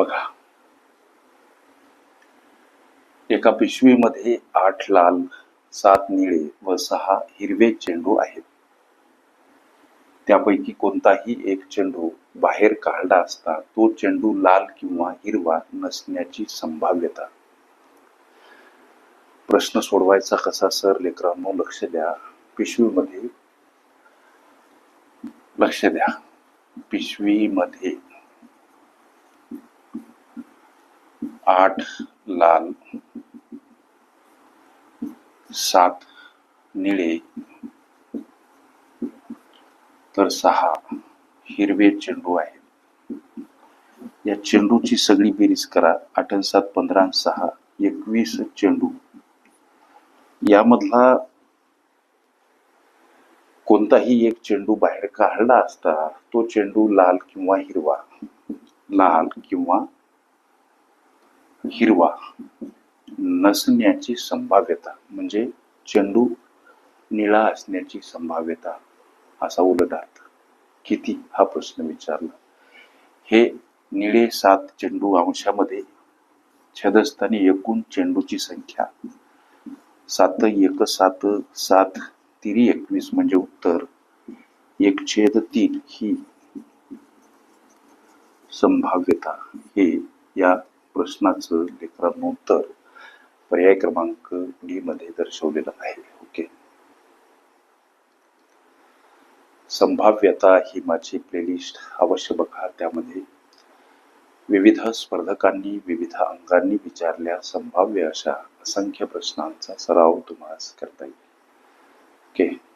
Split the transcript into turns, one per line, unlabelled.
बघा. एका पिशवीमध्ये आठ लाल सात निळे व सहा हिरवे चेंडू आहेत. त्यापैकी कोणताही एक चेंडू बाहेर काढला असता तो चेंडू लाल किंवा हिरवा नसण्याची संभाव्यता. प्रश्न सोडवायचा कसा सर? लेकरांनो लक्ष द्या. पिशवीमध्ये लक्ष द्या. पिशवीमध्ये आठ लाल. सात निळे. तर सहा हिरवे चेंडू आहेत. या चेंडूची सगळी बेरीज करा. आठ सात पंधरा सहा एकवीस चेंडू. यामधला कोणताही एक चेंडू बाहेर काढला असता तो चेंडू लाल किंवा हिरवा. लाल किंवा हिरवा नसण्याची संभाव्यता म्हणजे चेंडू निळा असण्याची संभाव्यता असा उलट अर्थ किती? हा प्रश्न विचारला. हे निळे सात चेंडू अंशामध्ये छेदस्थानी एकूण चेंडूची संख्या सात एक सात सात तिरी एकवीस म्हणजे उत्तर. एक छेद तीन ही संभाव्यता हे या प्रश्नाचं लेकरांनो उत्तर पर्याय क्रमांक डी मध्ये दर्शवलेलं आहे. ओके. संभाव्यता ही माझी प्लेलिस्ट अवश्य बघा. त्यामध्ये विविध स्पर्धकांनी विविध अंगांनी विचारल्या संभाव्य अशा असंख्य प्रश्नांचा सराव तुम्हाला करता येईल. ओके.